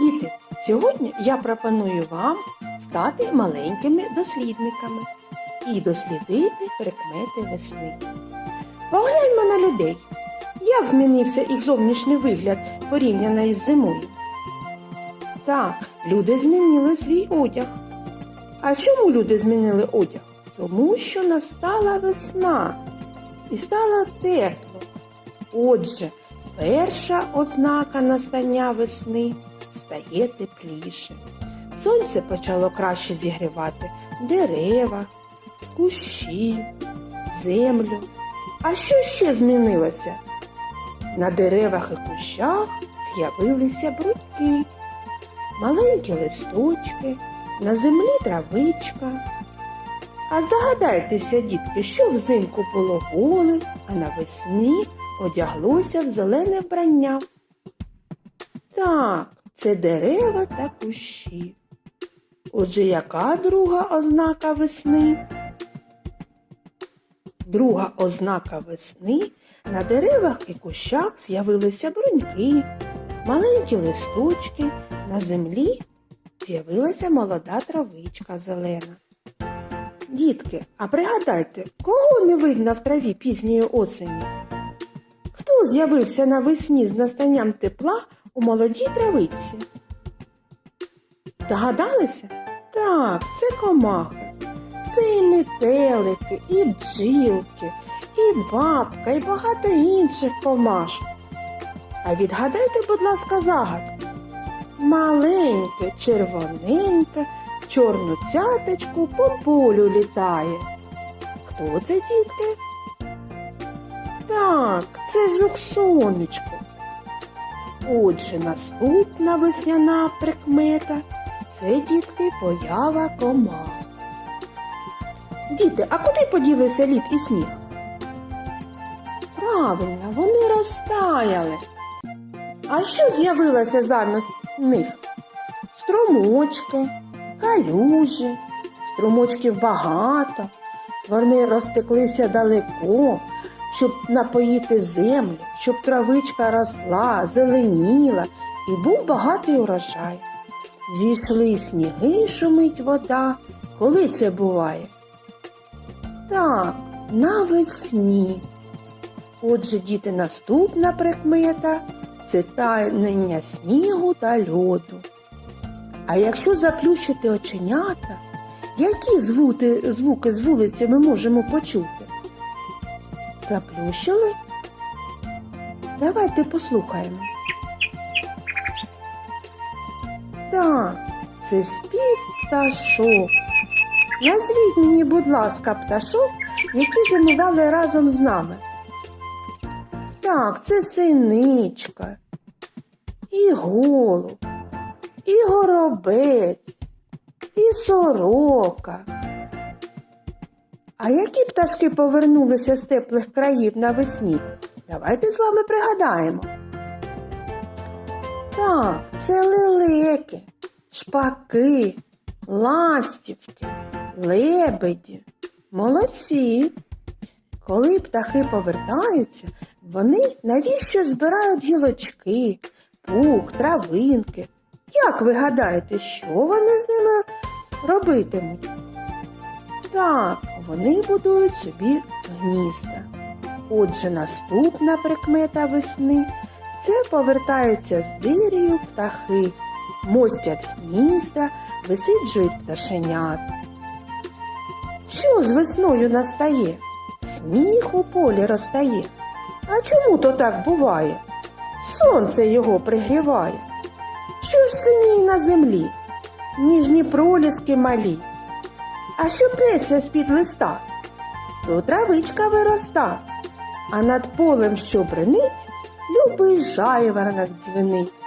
Діти, сьогодні я пропоную вам стати маленькими дослідниками і дослідити прикмети весни. Погляньмо на людей, як змінився їх зовнішній вигляд порівняно із зимою. Так, люди змінили свій одяг. А чому люди змінили одяг? Тому що настала весна і стало тепло. Отже, перша ознака настання весни стає тепліше. Сонце почало краще зігрівати дерева, кущі, землю. А що ще змінилося? На деревах і кущах з'явилися брудки, маленькі листочки, на землі травичка. А здогадайтеся, дітки, що взимку було голим, а навесні одяглося в зелене вбрання. Так, це дерева та кущі. Отже, яка друга ознака весни? Друга ознака весни на деревах і кущах з'явилися бруньки, маленькі листочки, на землі з'явилася молода травичка зелена. Дітки, а пригадайте, кого не видно в траві пізньої осені? Хто з'явився навесні з настанням тепла у молодій травичці? Здогадалися? Так, це комахи. Це і метелики, і бджілки, і бабка, і багато інших комашок. А відгадайте, будь ласка, загадку. Маленьке, червоненьке, в чорну цяточку по полю літає. Хто це, дітки? Так, це жук сонечко. Отже, наступна весняна прикмета це дітки поява комах. Діти, а куди поділися лід і сніг? Правильно, вони розтаяли. А що з'явилося замість них? Струмочки, калюжі, струмочків багато. Вони розтеклися далеко, щоб напоїти землю, щоб травичка росла, зеленіла і був багатий урожай. Зійшли сніги, шумить вода. Коли це буває? Так, навесні. Отже, діти, наступна прикмета це таяння снігу та льоду. А якщо заплющити оченята, які звуки, звуки з вулиці ми можемо почути? Заплющили? Давайте послухаємо. Так, це спів пташок. Назвіть мені, будь ласка, пташок, які зимували разом з нами. Так, це синичка, і голуб, і горобець, і сорока. А які пташки повернулися з теплих країв навесні? Давайте з вами пригадаємо. Так, це лелеки, шпаки, ластівки, лебеді. Молодці. Коли птахи повертаються, вони навіщо збирають гілочки, пух, травинки? Як ви гадаєте, що вони з ними робитимуть? Так, вони будують собі гнізда. Отже, наступна прикмета весни це повертаються з вірію птахи, мостять гнізда, висиджують пташенят. Що з весною настає? Сніг у полі розтає. А чому то так буває? Сонце його пригріває. Що ж синій на землі? Ніжні проліски малі. А що пнеться з-під листа? То травичка вироста, а над полем, що бренить, любий жайворонок дзвенить.